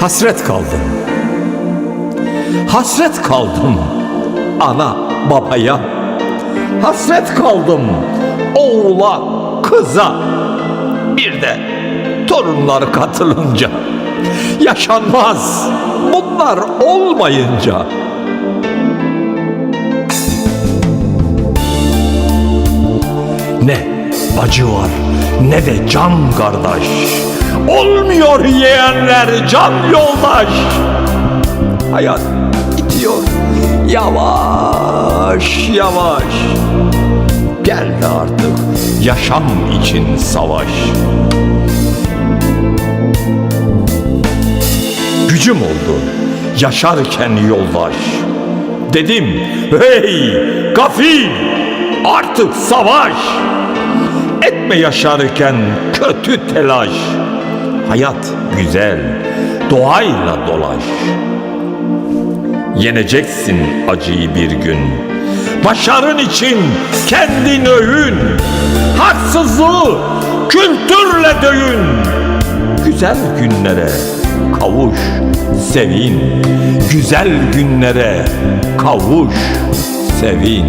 Hasret kaldım. Hasret kaldım ana babaya. Hasret kaldım oğula, kıza. Bir de torunlar katılınca yaşanmaz. Bunlar olmayınca ne acı var ne de can kardeş. Olmuyor yeğenler can yoldaş. Hayat gidiyor yavaş yavaş. Geldi artık yaşam için savaş. Gücüm oldu yaşarken yoldaş. Dedim hey gafil artık savaş. Etme yaşarken kötü telaş. Hayat güzel doğayla dolaş. Yeneceksin acıyı bir gün. Başarın için kendin övün. Haksızlığı kültürle dövün. Güzel günlere kavuş, sevin. Güzel günlere kavuş, sevin.